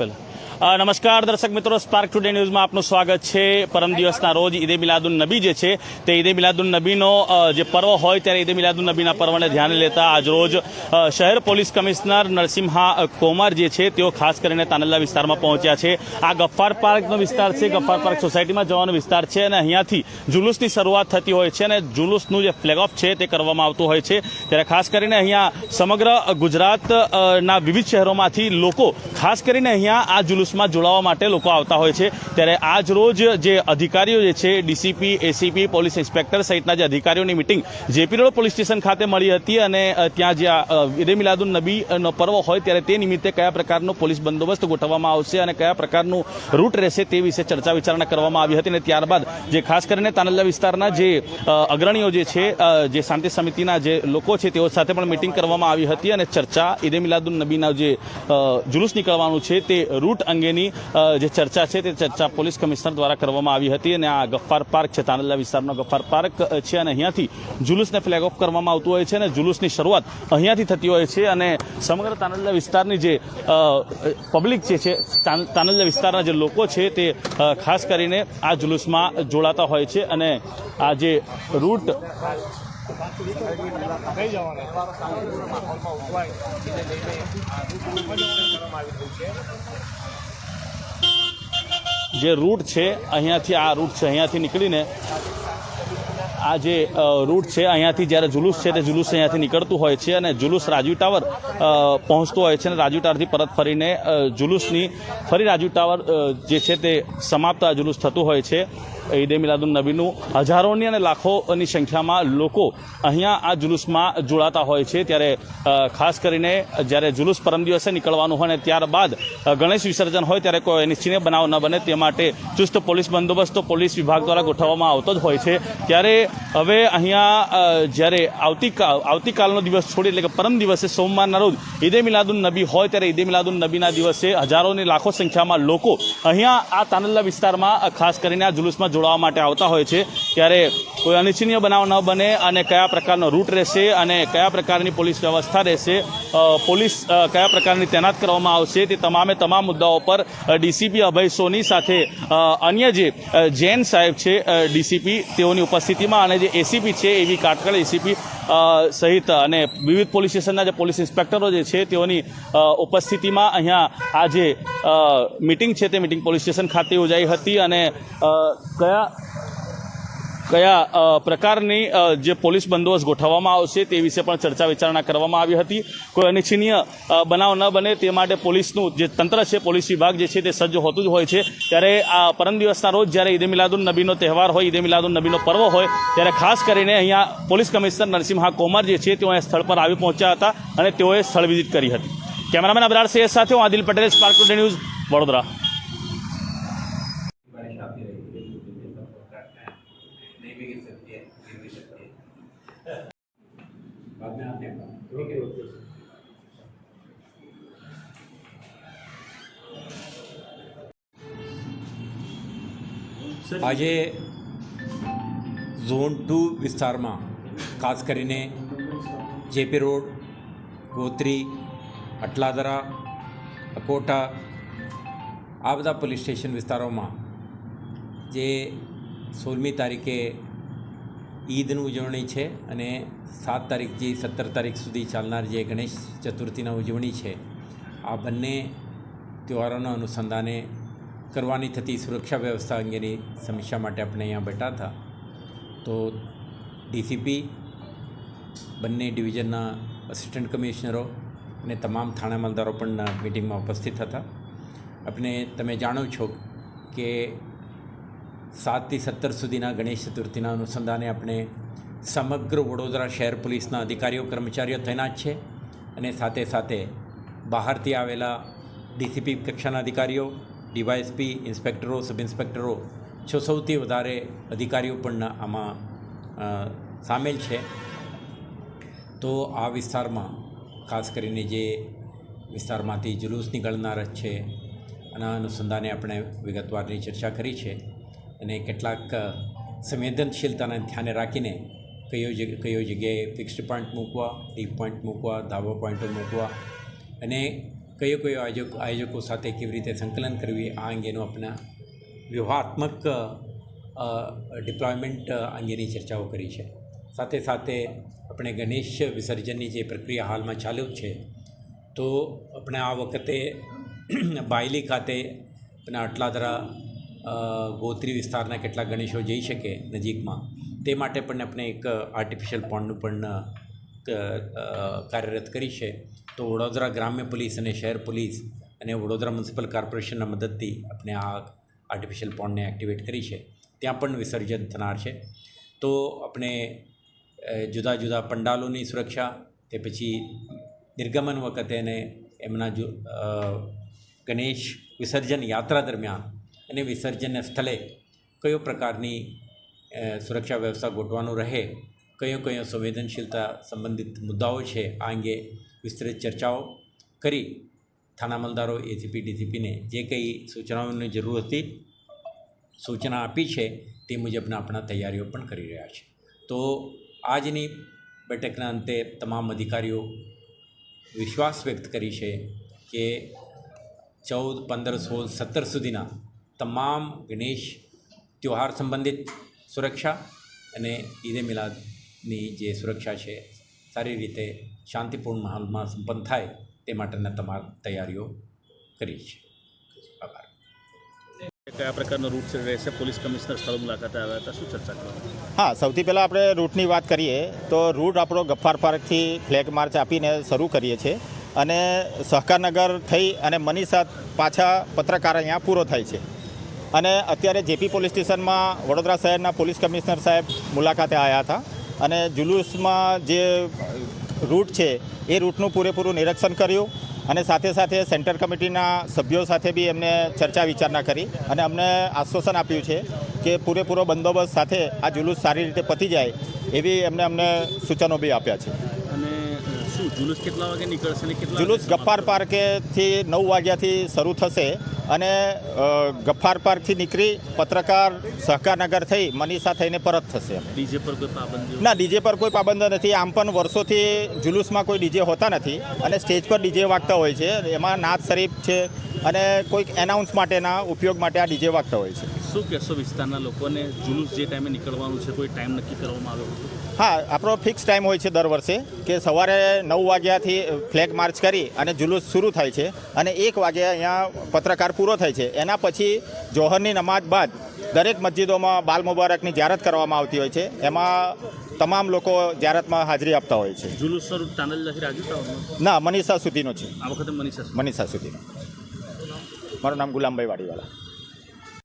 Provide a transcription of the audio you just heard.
Pela. નમસ્કાર દર્શક મિત્રો સ્પાર્ક ટુડે ન્યૂઝમાં આપનું સ્વાગત છે. પરમ દિવસના રોજ ઈદે મિલાદુન નબી જે છે, તે ઈદે મિલાદુન નબીનો જે પર્વ હોય ત્યારે ઈદે મિલાદુન નબીના પર્વને ધ્યાને લેતા આજરોજ શહેર પોલીસ કમિશનર નરસિંહા કોમાર જે છે, તેઓ ખાસ કરીને તાનલ્લા વિસ્તારમાં પહોંચ્યા છે. આ ગફ્ફાર પાર્કનો વિસ્તાર છે. ગફ્ફાર પાર્ક સોસાયટીમાં જવાનો વિસ્તાર છે અને અહીંયાથી જુલુસની શરૂઆત થતી હોય છે અને જુલુસનું જે ફ્લેગ ઓફ છે તે કરવામાં આવતું હોય છે. ત્યારે ખાસ કરીને અહીંયા સમગ્ર ગુજરાતના વિવિધ શહેરોમાંથી લોકો ખાસ કરીને અહીંયા આ જુલુસમાં જોડાવા માટે લોકો આવતા હોય છે. ત્યારે આજ રોજ જે અધિકારીઓ જે છે, ડીસીપી, એસીપી, પોલીસ ઇન્સ્પેક્ટર સહિતના જે અધિકારીઓની meeting JP road police station ખાતે મળી હતી અને ત્યાં જે ઈદે મિલાદુન નબીનો પર્વ હોય ત્યારે તે નિમિત્તે કયા પ્રકારનો પોલીસ બંદોબસ્ત ગોઠવવામાં આવશે અને કયા પ્રકારનું રૂટ રહેશે તે વિશે ચર્ચા વિચારણા કરવામાં આવી હતી અને ત્યારબાદ જે ખાસ કરીને તાનલ્લા વિસ્તારના જે અગ્રણીઓ જે છે જે શાંતિ સમિતિના જે લોકો છે તેઓ સાથે પણ મિટિંગ કરવામાં આવી હતી અને ચર્ચા ઈદે મિલાદુન નબીના જે જુલુસ નીકળવાનું છે તે રૂટ અંગેની જે ચર્ચા છે તે ચર્ચા પોલીસ કમિશનર દ્વારા કરવામાં આવી હતી અને આ ગફ્ફાર પાર્ક છે તાનલા વિસ્તારનો ગફ્ફાર પાર્ક છે અને અહીંયાથી જુલુસને ફ્લેગ ઓફ કરવામાં આવતું હોય છે અને જુલુસની શરૂઆત અહીંયાથી થતી હોય છે અને સમગ્ર તાનલા વિસ્તારની જે પબ્લિક જે છે, તાન- તાનલ્લા વિસ્તારના જે લોકો છે તે ખાસ કરીને આ જુલુસમાં જોડાતા હોય છે અને આ જે રૂટ જે રૂટ છે, અહીંયાથી આ રૂટ છે, અહીંયાથી નીકળીને આ જે રૂટ છે, અહીંયાથી જ્યારે જુલુસ છે, તે જુલુસ અહીંયાથી નીકળતું હોય છે અને જુલુસ રાજુ ટાવર પહોંચતો હોય છે અને રાજુ ટાવરથી પરત ફરીને જુલુસની ફરી રાજુ ટાવર જે છે તે સમાપ્ત આ જુલુસ થતું હોય છે. ઈદે મિલાદુન નબીનું હજારોની અને લાખોની સંખ્યામાં લોકો અહીંયા આ જુલુસમાં જોડાતા હોય છે. ત્યારે ખાસ કરીને જ્યારે જુલુસ પરમ દિવસે નીકળવાનું હોય અને ત્યારબાદ ગણેશ વિસર્જન હોય ત્યારે કોઈ અનિચ્છનીય બનાવ ન બને તે માટે ચુસ્ત પોલીસ બંદોબસ્ત તો પોલીસ વિભાગ દ્વારા ગોઠવવામાં આવતો જ હોય છે. ત્યારે હવે અહીંયા જ્યારે આવતીકાલ આવતીકાલનો દિવસ છોડી એટલે કે પરમ દિવસે સોમવારના રોજ ઈદે મિલાદુન નબી હોય ત્યારે ઈદે મિલાદુન નબીના દિવસે હજારોની લાખો સંખ્યામાં લોકો અહીંયા આ તાનલ્લા વિસ્તારમાં ખાસ કરીને આ જુલુસમાં જોડાવા માટે આવતા હોય છે. ત્યારે કોઈ અનિચ્છનીય બનાવ ન બને અને કયા પ્રકારનો રૂટ રહેશે અને કયા પ્રકારની પોલીસ વ્યવસ્થા રહેશે પોલીસ કયા પ્રકારની તૈનાત કરવામાં આવશે તે તમામે તમામ મુદ્દાઓ પર ડીસીપી અભય સોની સાથે અન્ય જે જૈન સાહેબ છે ડીસીપી, તેઓની ઉપસ્થિતિમાં અને જે એસીપી છે, એવી કાટકળ એસીપી સહિત અને વિવિધ પોલીસ સ્ટેશનના જે પોલીસ ઇન્સ્પેક્ટરો જે છે તેઓની ઉપસ્થિતિમાં અહીંયા આ જે મિટિંગ છે તે મિટિંગ પોલીસ સ્ટેશન ખાતે યોજાઈ હતી અને કયા કયા પ્રકારની જે પોલીસ બંદોબસ્ત ગોઠવવામાં આવશે તે વિશે પણ ચર્ચા વિચારણા કરવામાં આવી હતી. કોઈ અનિચ્છનીય બનાવ ન બને તે માટે પોલીસનું જે તંત્ર છે, પોલીસ વિભાગ જે છે તે સજ્જ હોતું જ હોય છે. ત્યારે આ પરમ દિવસના રોજ જ્યારે ઈદે મિલાદુન નબીનો તહેવાર હોય, ઈદે મિલાદુન નબીનો પર્વ હોય, ત્યારે ખાસ કરીને અહીંયા પોલીસ કમિશનર નરસિંહા કોમર જે છે તેઓ સ્થળ પર આવી પહોંચ્યા હતા અને તેઓએ સ્થળ વિઝિટ કરી હતી. કેમેરામેન અબરાર સૈયદ સાથે હું Adil Patel, spark today news Vadodara. આજે ઝોન ટુ વિસ્તારમાં ખાસ કરીને જેપી રોડ, ગોત્રી, અટલાદરા, અકોટા, આ બધા પોલીસ સ્ટેશન વિસ્તારોમાં જે સોળમી તારીખે ઈદની ઉજવણી છે અને સાત તારીખથી સત્તર તારીખ સુધી ચાલનાર જે ગણેશ ચતુર્થીના ઉજવણી છે, આ બંને તહેવારોના અનુસંધાને કરવાની થતી સુરક્ષા વ્યવસ્થા અંગેની સમીક્ષા માટે આપણે અહીંયા બેઠા હતા. તો ડીસીપી બંને ડિવિઝનના અસિસ્ટન્ટ કમિશનરો અને તમામ થાણા અમલદારો પણ મિટિંગમાં ઉપસ્થિત હતા. આપણે તમે જાણો છો કે સાતથી સત્તર સુધીના ગણેશ ચતુર્થીના અનુસંધાને આપણે સમગ્ર વડોદરા શહેર પોલીસના અધિકારીઓ, કર્મચારીઓ તૈનાત છે અને સાથે સાથે બહારથી આવેલા ડીસીપી કક્ષાના અધિકારીઓ ડીવાયએસપી, ઇન્સ્પેક્ટરો સબ ઇન્સ્પેક્ટરો છો સૌથી વધારે અધિકારીઓ પણ આમાં સામેલ છે. તો આ વિસ્તારમાં, ખાસ કરીને જે વિસ્તારમાંથી જુલુસ નીકળનાર છે આના અનુસંધાને આપણે વિગતવારની ચર્ચા કરી છે અને કેટલાક સંવેદનશીલતાને ધ્યાને રાખીને કયો કયો જગ્યાએ ફિક્સ્ડ પોઈન્ટ મૂકવા ડીપ પોઈન્ટ મૂકવા, ધાબા પોઈન્ટો મૂકવા અને કયો કયો આયોજક આયોજકો સાથે કેવી રીતે સંકલન કરવી આ અંગેનું આપણા વ્યૂહાત્મક ડિપ્લોયમેન્ટ અંગેની ચર્ચાઓ કરી છે. સાથે સાથે આપણે ગણેશ વિસર્જનની જે પ્રક્રિયા હાલમાં ચાલુ છે, તો આપણે આ વખતે બાયલી ખાતે આપણે અટલાદરા ગોત્રી વિસ્તારના કેટલાક ગણેશો જઈ શકે નજીકમાં. તે માટે પણ આપણે એક આર્ટિફિશિયલ પોન્ડનું પણ કાર્યરત કરી છે. તો વડોદરા ગ્રામ્ય પોલીસ અને શહેર પોલીસ અને વડોદરા મ્યુનિસિપલ કોર્પોરેશનના મદદથી આપણે આ આર્ટિફિશિયલ પોન્ડને એક્ટિવેટ કરી છે. ત્યાં પણ વિસર્જન થનાર છે. તો આપણે જુદા જુદા પંડાલોની સુરક્ષા, તે પછી નિર્ગમન વખતે અને એમના જો ગણેશ વિસર્જન યાત્રા દરમિયાન અને વિસર્જનના સ્થળે કયો પ્રકારની સુરક્ષા વ્યવસ્થા ગોઠવાનું રહે, કયો કયો સંવેદનશીલતા સંબંધિત મુદ્દાઓ છે, આ અંગે વિસ્તૃત ચર્ચાઓ કરી. થાના અમલદારો એસીપી ડીસીપીને જે કંઈ સૂચનાઓની જરૂર હતી, સૂચના આપી છે, તે મુજબના આપણા તૈયારીઓ પણ કરી રહ્યા છે. તો આજની બેઠકના અંતે તમામ અધિકારીઓ વિશ્વાસ વ્યક્ત કરી છે કે ચૌદ, પંદર, સોળ, સત્તર સુધીના તમામ ગણેશ ત્યોહાર સંબંધિત સુરક્ષા અને ઈદે મિલાદની જે સુરક્ષા છે, સારી રીતે શાંતિપૂર્ણ માહોલમાં સંપન્ન થાય તે માટેના તમામ તૈયારીઓ કરી છે આભાર. કયા પ્રકારનો રૂટ રહેશે પોલીસ કમિશનર સ્થળ મુલાકાતે આવ્યા હતા. શું ચર્ચા કરવા હા સૌથી પહેલાં આપણે રૂટની વાત કરીએ તો રૂટ આપણો ગફ્ફાર પાર્કથી ફ્લેગ માર્ચ આપીને શરૂ કરીએ છીએ અને સહકારનગર થઈ અને મનીષા પાછા પત્રકાર અહીંયા પૂરો થાય છે. અને અત્યારે જેપી પોલીસ સ્ટેશનમાં વડોદરા શહેરના પોલીસ કમિશનર સાહેબ મુલાકાતે આવ્યા હતા અને જુલુસમાં જે રૂટ છે, એ રૂટનું પૂરેપૂરું નિરીક્ષણ કર્યું અને સાથે સાથે સેન્ટર કમિટીના સભ્યો સાથે બી એમને ચર્ચા વિચારણા કરી અને અમને આશ્વાસન આપ્યું છે કે પૂરેપૂરો બંદોબસ્ત સાથે આ જુલુસ સારી રીતે પતી જાય એવી એમને અમને સૂચનો બી આપ્યા છે. શું જુલુસ કેટલા વાગે નીકળશે અને કેટલા જુલુસ ગફ્ફાર પાર્કેથી નવ વાગ્યાથી શરૂ થશે અને ગફ્ફાર પાર્કથી નીકળી પત્રકાર સહકારનગર થઈ મનીષા થઈને પરત થશે ડીજે પર કોઈ પાબંદી ના ડીજે પર કોઈ પાબંદી નથી. આમ પણ વર્ષોથી જુલુસમાં કોઈ ડીજે હોતા નથી અને સ્ટેજ પર ડીજે વાગતા હોય છે. એમાં નાથ શરીફ છે અને કોઈક એનાઉન્સ માટેના ઉપયોગ માટે આ ડીજે વાગતા હોય છે. શું કહેશો વિસ્તારના લોકોને? જુલુસ જે ટાઈમે નીકળવાનું છે કોઈ ટાઈમ નક્કી કરવામાં આવ્યો હા આપણો ફિક્સ ટાઈમ હોય છે દર વર્ષે કે સવારે નવ વાગ્યાથી ફ્લેગ માર્ચ કરી અને જુલુસ શરૂ થાય છે અને એક વાગ્યા અહીંયા પત્રકાર પૂરો થાય છે. એના પછી જોહરની નમાજ બાદ દરેક મસ્જિદોમાં બાલ મુબારકની જાહેરાત કરવામાં આવતી હોય છે. એમાં તમામ લોકો જાહેરાતમાં હાજરી આપતા હોય છે. તાનલજાથી ના મનીષા સુધીનો છે. આ વખતે મનીષા મનીષા સુધીનો. મારું નામ ગુલામભાઈ વાડીવાલા.